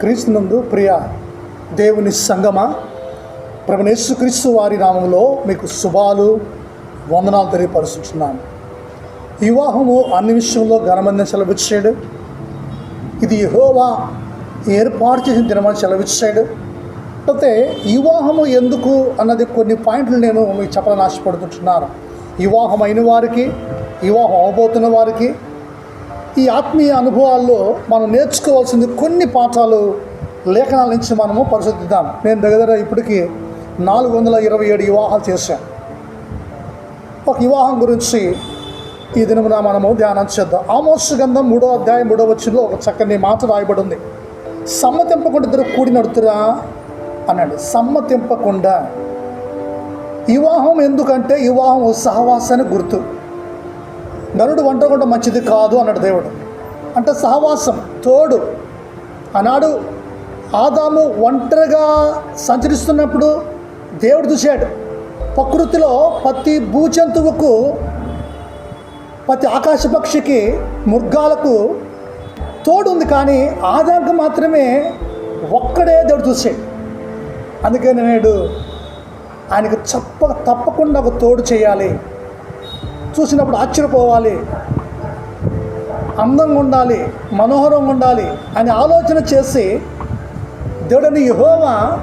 క్రీస్తునందు ప్రియ దేవుని సంగమా? ప్రభునేసు క్రీస్తు వారి నామంలో మీకు శుభాలు వందనాలు తెలియపరుస్తున్నాను వివాహము అన్ని విషయంలో ఘనమందని సెలవిచ్చాడు. ఇది హోవా ఏర్పాటు చేసిన దినమని సెలవిచ్చాడు. అయితే వివాహము ఎందుకు అన్నది కొన్ని పాయింట్లు నేను మీకు చెప్పాలని ఆశపడుతుంటున్నాను. వివాహం అయిన వారికి వివాహం అవబోతున్న వారికి ఈ ఆత్మీయ అనుభవాల్లో మనం నేర్చుకోవాల్సింది కొన్ని పాఠాలు లేఖనాల నుంచి మనము పరిశోధిద్దాం నేను దగ్గర ఇప్పటికీ నాలుగు వందల ఇరవై ఏడు వివాహాలు చేశాను. ఒక వివాహం గురించి ఈ దినమున మనము ధ్యానం చేద్దాం. ఆమోస్ గంధం మూడో అధ్యాయం మూడో వచ్చిలో ఒక చక్కని మాట రాయబడి ఉంది సమ్మతింపకుండా ఇద్దరు కూడి నడుతురా అన్నాడు. సమ్మతింపకుండా. వివాహం ఎందుకంటే వివాహం సహవాసానికి గుర్తు. నరుడు వంటకుండా మంచిది కాదు అన్నాడు దేవుడు. అంటే సహవాసం తోడు. ఆనాడు ఆదాము ఒంటరిగా సంచరిస్తున్నప్పుడు దేవుడు చూశాడు. ప్రకృతిలో ప్రతి భూజంతువుకు ప్రతి ఆకాశ పక్షికి మృగాలకు తోడు ఉంది కానీ ఆదాంకు మాత్రమే ఒక్కడే దేవుడు చూశాడు. అందుకని నేడు ఆయనకు చెప్ప తప్పకుండా ఒక తోడు చేయాలి. చూసినప్పుడు ఆశ్చర్యపోవాలి. అందంగా ఉండాలి మనోహరంగా ఉండాలి అని ఆలోచన చేసి దేవుడిని యహోవా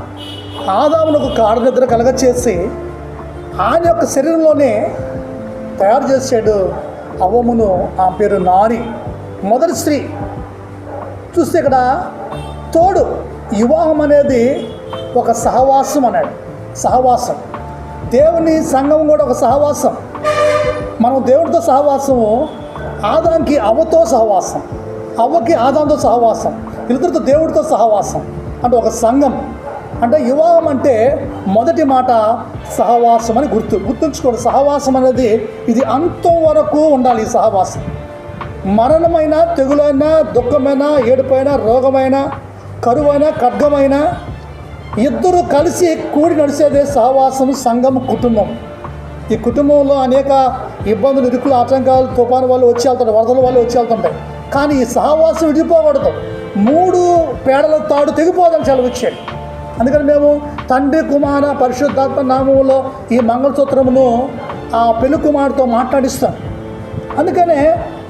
ఆదామునకు కాడనిద్ర కలగచేసి ఆయన యొక్క శరీరంలోనే తయారు చేశాడు. అవ్వమును ఆ పేరు నారి మొదటి స్త్రీ. చూస్తే ఇక్కడ తోడు వివాహం అనేది ఒక సహవాసం అన్నాడు. సహవాసం. దేవుని సంఘం కూడా ఒక సహవాసం. మనం దేవుడితో సహవాసము ఆదాంకి అవ్వతో సహవాసం అవ్వకి ఆదాంతో సహవాసం ఇద్దరితో దేవుడితో సహవాసం అంటే ఒక సంఘం. అంటే వివాహం అంటే మొదటి మాట సహవాసం అని గుర్తు గుర్తుంచుకోండి. సహవాసం అనేది ఇది అంతం వరకు ఉండాలి ఈ సహవాసం. మరణమైన తెగులైన దుఃఖమైన ఏడుపైన రోగమైన కరువైన ఖడ్గమైన ఇద్దరు కలిసి కూడి నడిచేదే సహవాసం సంఘం కుటుంబం. ఈ కుటుంబంలో అనేక ఇబ్బందులు ఇరుకులు ఆటంకాలు తుఫాను వాళ్ళు వచ్చి వెళ్తుంటాయి వరదల వాళ్ళు వచ్చి వెళ్తుంటాయి. కానీ ఈ సహవాసం విడిపోకూడదు. మూడు పేడల తాడు తెగిపోదని సెలవిచ్చాడు అందుకని మేము తండ్రి కుమార పరిశుద్ధాత్మ నామంలో ఈ మంగళసూత్రమును ఆ పెళ్ళి కుమారుతో మాట్లాడిస్తాం. అందుకనే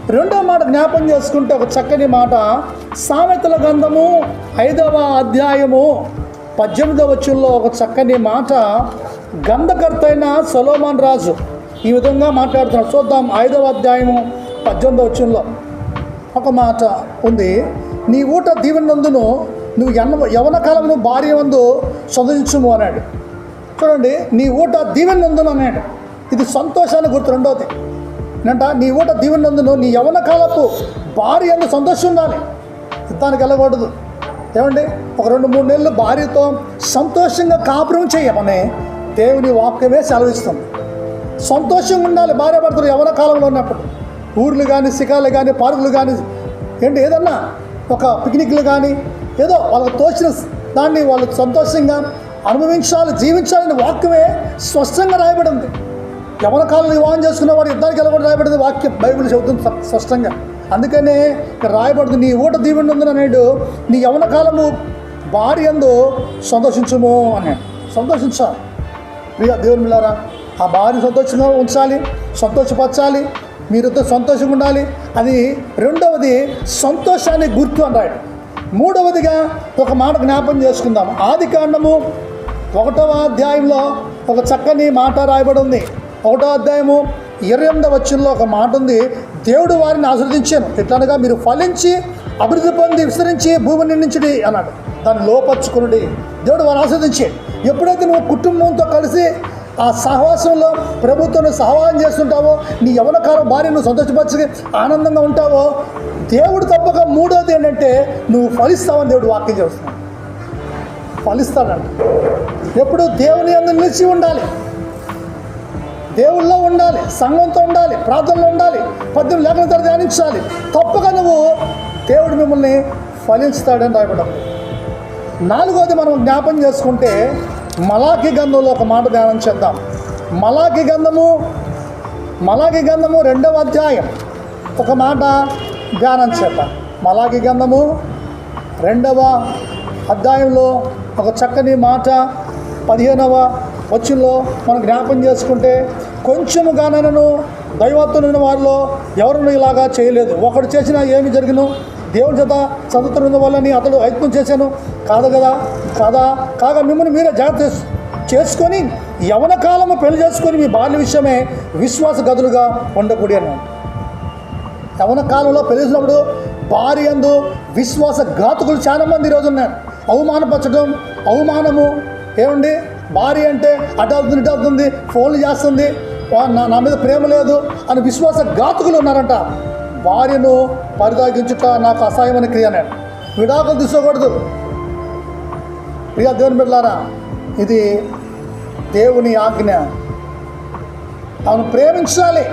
రెండో మాట జ్ఞాపం చేసుకుంటే ఒక చక్కని మాట. సామెతల గ్రంథము ఐదవ అధ్యాయము పద్దెనిమిదవ వచ్చుల్లో ఒక చక్కని మాట. గంధకర్త అయిన సొలోమాన్ రాజు ఈ విధంగా మాట్లాడుతున్నాడు. చూద్దాం ఐదవ అధ్యాయము పద్దెనిమిదవ వచ్చంలో ఒక మాట ఉంది. నీ ఊట దీవెనందును నువ్వు ఎన్న యవన కాలమును భార్య వందు సంతోషించుము అన్నాడు. చూడండి నీ ఊట దీవెనందును అన్నాడు. ఇది సంతోషాన్ని గుర్తు రెండవది. ఏంటంట నీ ఊట దీవెనందును నీ యవన కాలపు భార్య అందు సంతోషం ఉండాలి యుద్ధానికి వెళ్ళకూడదు. ఏమండి? ఒక రెండు మూడు నెలలు భార్యతో సంతోషంగా కాపురం చేయమని దేవుని వాక్యమే సెలవిస్తుంది. సంతోషంగా ఉండాలి భార్య భర్తలు యవన కాలంలో ఉన్నప్పుడు. ఊర్లు కానీ శిఖాలు కానీ పార్కులు కానీ ఏంటి ఏదన్నా ఒక పిక్నిక్లు కానీ ఏదో వాళ్ళకి తోచిన దాన్ని వాళ్ళు సంతోషంగా అనుభవించాలి జీవించాలని వాక్యమే స్పష్టంగా రాయబడింది యవన కాలంలో వివాహం చేసుకున్నవాడు యుద్ధానికి వెళ్ళకూడదు రాయబడింది వాక్యం. బైబిల్ చెబుతుంది స్పష్టంగా. అందుకనే ఇక్కడ నీ ఊట దీవెన ఉందని అనేడు నీ యవన కాలము భార్య ఎందు సంతోషించము అన్నాడు సంతోషించాలి. ప్రియ దేవుని మిల్లారా ఆ భార్య సంతోషంగా ఉంచాలి సంతోషపరచాలి మీరుతో సంతోషంగా ఉండాలి అది రెండవది సంతోషాన్ని గుర్తు అన్నాడు మూడవదిగా ఒక మాట జ్ఞాపం చేసుకుందాం. ఆది కాండము ఒకటవ అధ్యాయంలో ఒక చక్కని మాట రాయబడి ఉంది. ఒకటో అధ్యాయము ఇరవై ఎనిమిదవ వచ్చంలో ఒక మాట ఉంది. దేవుడు వారిని ఆశ్రదించాను ఎట్లనగా మీరు ఫలించి అభివృద్ధి పొంది విస్తరించి భూమిని నిండించుడి అన్నాడు. దాన్ని లోపరుచుకునుడి. దేవుడు వారిని ఆశ్రదించాడు ఎప్పుడైతే నువ్వు కుటుంబంతో కలిసి ఆ సహవాసంలో ప్రభుత్వం సహవాసం చేస్తుంటావో నీ యవన కాలం భార్య నువ్వు సంతోషపరిచి ఆనందంగా ఉంటావో దేవుడు తప్పక మూడోది ఏంటంటే నువ్వు ఫలిస్తావని దేవుడు వాక్యం చేస్తున్నావు ఫలిస్తాడంట. ఎప్పుడు దేవుని అందు నిలిచి ఉండాలి. దేవుళ్ళో ఉండాలి సంఘంతో ఉండాలి ప్రార్థనలో ఉండాలి పద్దెనిమిది లేఖన ధ్యానించాలి. తప్పక నువ్వు దేవుడు మిమ్మల్ని ఫలిస్తాడని రాయబడ్డాం నాలుగోది మనం జ్ఞాపం చేసుకుంటే మలాకి గంధంలో ఒక మాట ధ్యానం చేద్దాం. మలాకి గంధము మలాఖీ గంధము రెండవ అధ్యాయం. ఒక మాట ధ్యానం చేద్దాం. మలాకి గంధము రెండవ అధ్యాయంలో ఒక చక్కని మాట పదిహేనవ వచ్చిలో మనం జ్ఞాపం చేసుకుంటే కొంచెము గానను దైవత్వం వారిలో ఎవరిని ఇలాగా చేయలేదు. ఒకడు చేసినా ఏమి జరిగిన? దేవుని చేత చదువుతున్న వల్లని అతడు ప్రయత్నం చేశాను. కాదు కదా? కాదా? కాగా మిమ్మల్ని మీరే జాగ్రత్త చేసుకొని యవన కాలము పెళ్ళి చేసుకొని మీ బాల్య విషయమే విశ్వాస గదులుగా ఉండకూడి అన్నాను యవన కాలంలో పెళ్ళిసినప్పుడు భార్య అందు విశ్వాస ఘాతుకులు చాలా మంది ఈరోజు ఉన్నారు. అవమానపరచడం అవమానము ఏమండి భార్య అంటే అటు అవుతుంది ఇటు అవుతుంది ఫోన్లు చేస్తుంది. వా- నా నా మీద ప్రేమ లేదు అని విశ్వాస ఘాతుకులు ఉన్నారంట. భార్యను పరిదాగించుట నాకు అసహాయమైన క్రియ నేను. విడాకులు తీసుకోకూడదు ప్రియా దేవుని బిడ్డలారా ఇది దేవుని ఆజ్ఞ. అవును ప్రేమించాలి.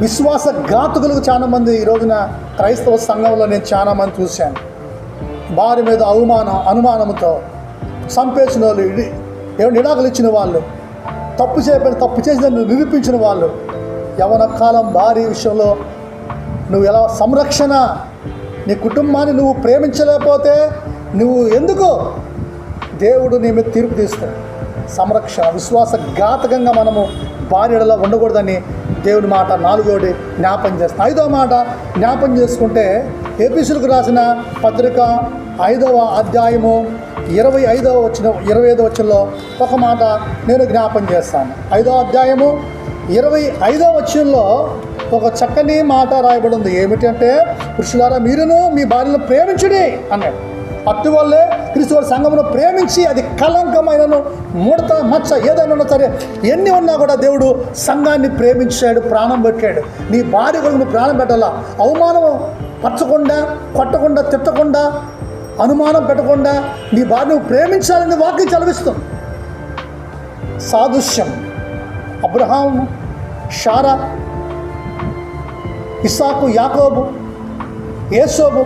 విశ్వాస ఘాతుకులకు చాలా మంది ఈ రోజున క్రైస్తవ సంఘంలో నేను చాలా మంది చూశాను. వారి మీద అవమానం అనుమానంతో చంపేసిన వాళ్ళు ఇడి- ఏమైనా నిడాకులు ఇచ్చిన వాళ్ళు తప్పు చేయబడి తప్పు చేసిన నిరూపించిన వాళ్ళు యవన కాలం భార్య విషయంలో నువ్వు ఎలా సంరక్షణ? నీ కుటుంబాన్ని నువ్వు ప్రేమించలేకపోతే నువ్వు ఎందుకు? దేవుడు నీ మీద తీర్పు తీస్తాడు. సంరక్షణ విశ్వాసఘాతకంగా మనము భార్యలో ఉండకూడదని దేవుని మాట నాలుగోటి జ్ఞాపం చేస్తాం ఐదో మాట జ్ఞాపం చేసుకుంటే ఏపీసులకు రాసిన పత్రిక ఐదవ అధ్యాయము ఇరవై ఐదవ వచ్చిన ఇరవై ఐదవ వచ్చంలో ఒక మాట నేను జ్ఞాపం చేస్తాను. ఐదో అధ్యాయము ఇరవై ఐదవ వచ్చంలో ఒక చక్కని మాట రాయబడి ఉంది ఏమిటంటే పురుషులారా మీరును మీ భార్యను ప్రేమించుడి అన్నాడు. అట్టువల్లే క్రీస్తు సంఘమును ప్రేమించి అది కలంకమైనను ముడత మచ్చ ఏదైనా ఉన్నా సరే ఎన్ని ఉన్నా కూడా దేవుడు సంఘాన్ని ప్రేమించాడు ప్రాణం పెట్టాడు. నీ భార్య కొరకు నువ్వు ప్రాణం పెట్టాలా? అవమానం పరచకుండా కొట్టకుండా తిట్టకుండా అనుమానం పెట్టకుండా నీ భార్య నువ్వు ప్రేమించాలని వాక్యం చదివిస్తుంది సాదృశ్యం. అబ్రహాం షారా ఇసాకు యాకోబు యేసోబు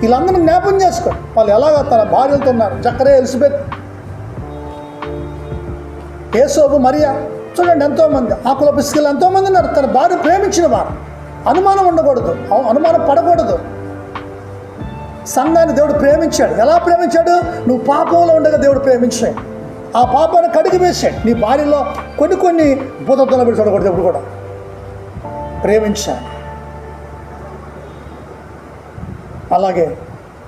వీళ్ళందరినీ జ్ఞాపం చేసుకో. వాళ్ళు ఎలాగ తన భార్యలతో ఉన్నారు. చక్కరే ఎలిజబెత్ యేసోబు మరియా. చూడండి ఎంతోమంది ఆకుల పిసుకలు ఎంతోమంది ఉన్నారు. తన భార్య ప్రేమించిన వారు. అనుమానం ఉండకూడదు. అనుమానం పడకూడదు. సంఘాన్ని దేవుడు ప్రేమించాడు. ఎలా ప్రేమించాడు? నువ్వు పాపంలో ఉండగా దేవుడు ప్రేమించాడు ఆ పాపాన్ని కడిగి వేసాడు నీ భార్యలో కొన్ని కొన్ని భూతత్వంలో పెట్టి చూడకూడదు ఎప్పుడు కూడా. ప్రేమించాను. అలాగే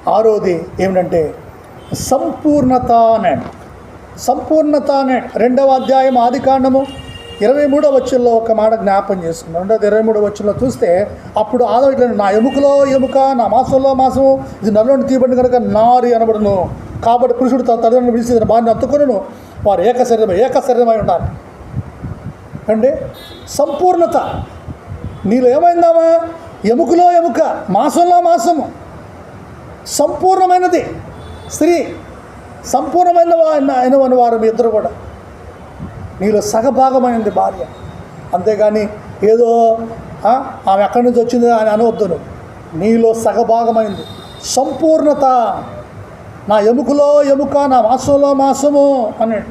ఆరోది ఏమిటంటే సంపూర్ణత అన్నాడు. సంపూర్ణత అనే రెండవ అధ్యాయం ఆది కాండము ఇరవై మూడవ వచ్చంలో ఒక మాట జ్ఞాపం చేసుకున్నాం రెండవ ఇరవై మూడవ వచ్చంలో చూస్తే అప్పుడు ఆదం ఇట్లా నా ఎముకలో ఎముక నా మాసంలో మాసము ఇది నల్లని తీయబడిన కనుక నారి అనబడును. కాబట్టి పురుషుడు తన తల్లిదండ్రులను పిలిచి తన భార్యను అత్తుకొనును వారు ఏక శరీరం ఏక శరీరమై ఉండాలి. అండి సంపూర్ణత. నీలో ఏమైందామా ఎముకలో ఎముక మాసంలో మాసము. సంపూర్ణమైనది. స్త్రీ సంపూర్ణమైన అయినవని వారు మీ ఇద్దరు కూడా. నీలో సగభాగమైనది భార్య. అంతేగాని ఏదో ఆమె ఎక్కడి నుంచి వచ్చింది అని అనవద్దు నీలో సగభాగమైంది సంపూర్ణత. నా ఎముకలో ఎముక నా మాసంలో మాసము అన్నాడు.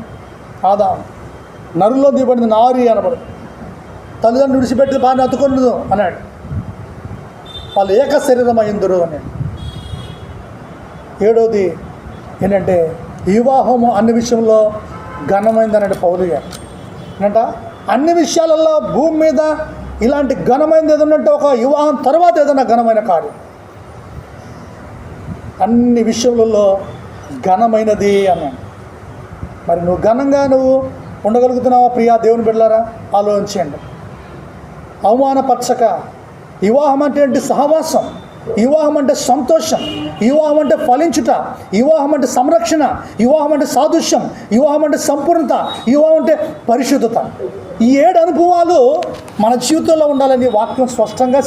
ఆదా నరులో దిగబడింది నారి అనబడు తల్లిదండ్రులు విడిచిపెట్టి బాగా అతుకున్నదు అన్నాడు. వాళ్ళు ఏక శరీరమైందురు అన్నాడు. ఏడోది ఏంటంటే వివాహము అన్ని విషయంలో ఘనమైంది అన్నాడు పౌలు గారు. అన్ని విషయాలలో భూమి మీద ఇలాంటి ఘనమైనది ఏదన్నట్టు ఒక వివాహం తర్వాత ఏదైనా ఘనమైన కార్యం. అన్ని విషయములలో ఘనమైనది అన్నాడు. మరి నువ్వు ఘనంగా నువ్వు ఉండగలుగుతున్నావా ప్రియా దేవుని బిడ్డలారా? ఆలోచించండి. అవమానపరచక. వివాహం అంటే సహవాసం. వివాహం అంటే సంతోషం. వివాహం అంటే ఫలించుట. వివాహం అంటే సంరక్షణ. వివాహం అంటే సాదృశ్యం. వివాహం అంటే సంపూర్ణత. వివాహం అంటే పరిశుద్ధత. ఈ ఏడు అనుభవాలు మన జీవితంలో ఉండాలని వాక్యం స్పష్టంగా